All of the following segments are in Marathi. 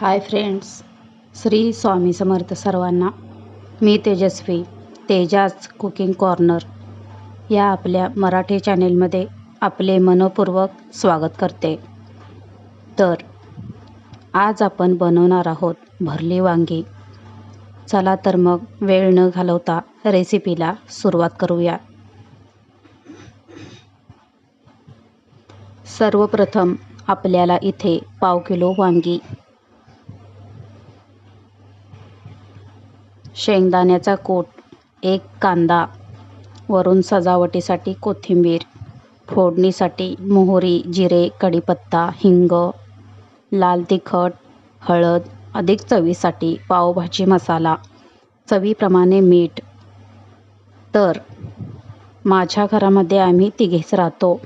हाय फ्रेंड्स श्री स्वामी समर्थ सर्वांना. मी तेजस्वी तेजाज कुकिंग कॉर्नर. या आपल्या मराठी चॅनेलमध्ये आपले मनपूर्वक स्वागत करते. तर आज आपण बनवणार आहोत भरली वांगी. चला तर मग वेळ न घालवता रेसिपीला सुरुवात करूया. सर्वप्रथम आपल्याला इथे पाव किलो वांगी शेंगदाण्याचा कोट एक कांदा वरून सजावटीसाठी कोथिंबीर फोडणीसाठी मोहरी जिरे कढीपत्ता हिंग लाल तिखट हळद अधिक चवीसाठी पावभाजी मसाला चवीप्रमाणे मीठ. तर माझ्या घरामध्ये आम्ही तिघेच राहतो.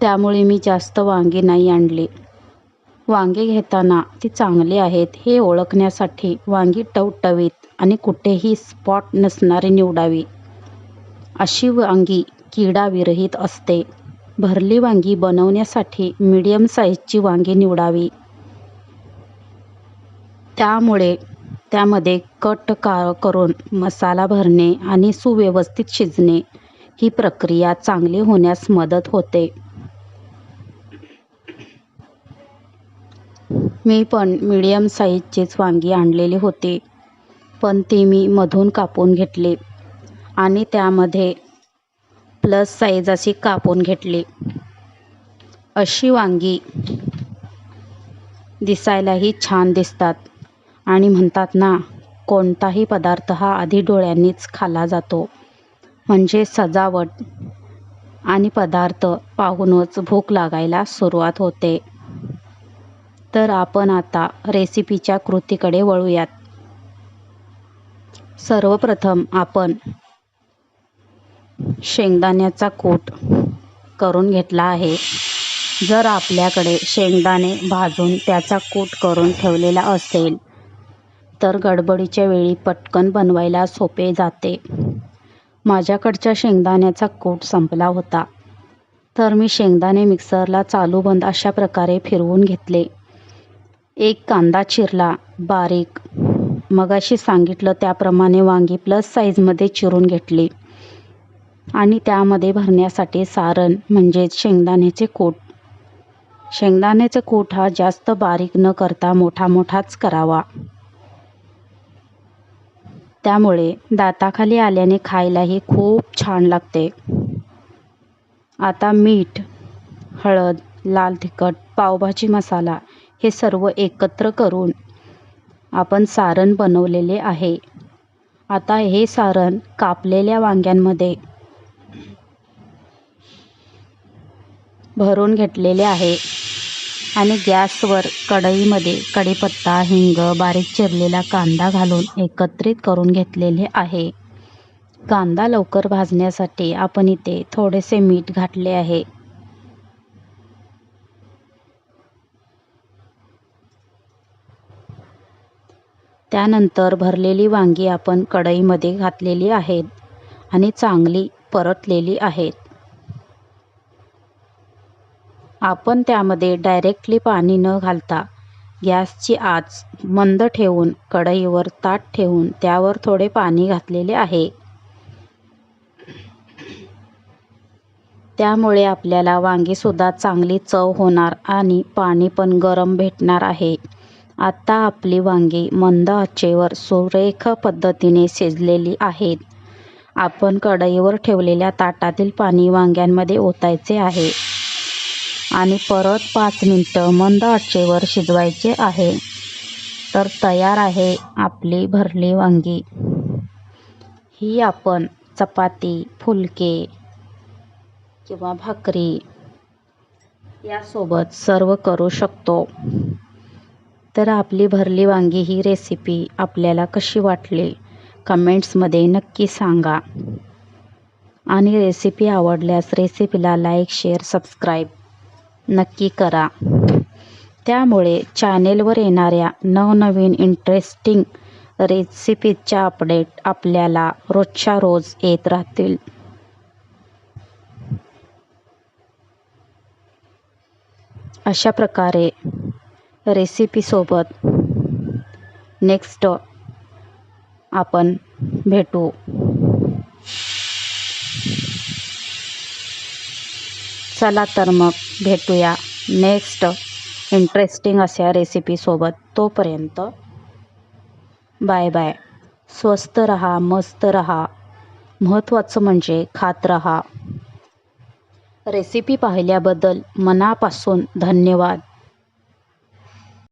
त्यामुळे मी जास्त वांगी नाही आणली. वांगे घेताना ती चांगली आहेत हे ओळखण्यासाठी वांगी टवटवीत आणि कुठेही स्पॉट नसणारी निवडावी. अशी वांगी किडाविरहित असते. भरली वांगी बनवण्यासाठी मीडियम साईजची वांगी निवडावी. त्यामुळे त्यामध्ये कट का करून मसाला भरणे आणि सुव्यवस्थित शिजणे ही प्रक्रिया चांगली होण्यास मदत होते. मी पण मिडियम साईजचीच वांगी आणलेले होते. पण ती मी मधून कापून घेतले. आणि त्यामध्ये प्लस साईज अशी कापून घेतली. अशी वांगी दिसायलाही छान दिसतात. आणि म्हणतात ना कोणताही पदार्थ हा आधी डोळ्यांनीच खाल्ला जातो. म्हणजे सजावट आणि पदार्थ पाहूनच भूक लागायला सुरुवात होते. तर आपण आता रेसिपीच्या कृतीकडे वळूयात. सर्वप्रथम आपण शेंगदाण्याचा कूट करून घेतला आहे. जर आपल्याकडे शेंगदाणे भाजून त्याचा कूट करून ठेवलेला असेल तर गडबडीच्या वेळी पटकन बनवायला सोपे जाते. माझ्याकडच्या शेंगदाण्याचा कूट संपला होता तर मी शेंगदाणे मिक्सरला चालू बंद अशा प्रकारे फिरवून घेतले. एक कांदा चिरला बारीक. मगाशी सांगितलं त्याप्रमाणे वांगी प्लस साईजमध्ये चिरून घेतली. आणि त्यामध्ये भरण्यासाठी सारण म्हणजेच शेंगदाण्याचे कोट. शेंगदाण्याचा कोट हा जास्त बारीक न करता मोठा मोठाच करावा. त्यामुळे दाताखाली आल्याने खायलाही खूप छान लागते. आता मीठ हळद लाल तिखट पावभाजी मसाला हे सर्व एकत्र करून आपण सारण बनवलेले आहे. आता हे सारण कापलेल्या वांग्यांमध्ये भरून घेतलेले आहे आणि गॅसवर कढईमध्ये कढीपत्ता हिंग बारीक चिरलेला कांदा घालून एकत्रित करून घेतलेले आहे. कांदा लवकर भाजण्यासाठी आपण इथे थोडेसे मीठ घातले आहे. त्यानंतर भरलेली वांगी आपण कढईमध्ये घातलेली आहेत आणि चांगली परतलेली आहेत. आपण त्यामध्ये डायरेक्टली पाणी न घालता गॅसची आच मंद ठेवून कढईवर ताट ठेवून त्यावर थोडे पाणी घातलेले आहे. त्यामुळे आपल्याला वांगीसुद्धा चांगली चव होणार आणि पाणी पण गरम भेटणार आहे. आता आपली वांगी मंद आचेवर सुरेख पद्धतीने शिजलेली आहेत. आपण कढईवर ठेवलेल्या ताटातील पाणी वांग्यांमध्ये ओतायचे आहे. आणि परत पाच मिनटं मंद आचेवर शिजवायचे आहे. तर तयार आहे आपली भरली वांगी. ही आपण चपाती फुलके किंवा भाकरी यासोबत सर्व करू शकतो. तर आपली भरली वांगी ही रेसिपी आपल्याला कशी वाटली? कमेंट्समध्ये नक्की सांगा. आणि रेसिपी आवडल्यास रेसिपीला लाईक शेअर सबस्क्राईब नक्की करा. त्यामुळे चॅनेलवर येणाऱ्या नवनवीन इंटरेस्टिंग रेसिपीच्या अपडेट आपल्याला रोजच्या रोज येत राहतील. अशा प्रकारे रेसिपीसोबत नेक्स्ट आपण भेटू. चला तर मग भेटूया नेक्स्ट इंटरेस्टिंग अशा रेसिपीसोबत तोपर्यंत बाय बाय स्वस्त रहा मस्त रहा. महत्त्वाचं म्हणजे खात रहा. रेसिपी पाहिल्याबद्दल मनापासून धन्यवाद.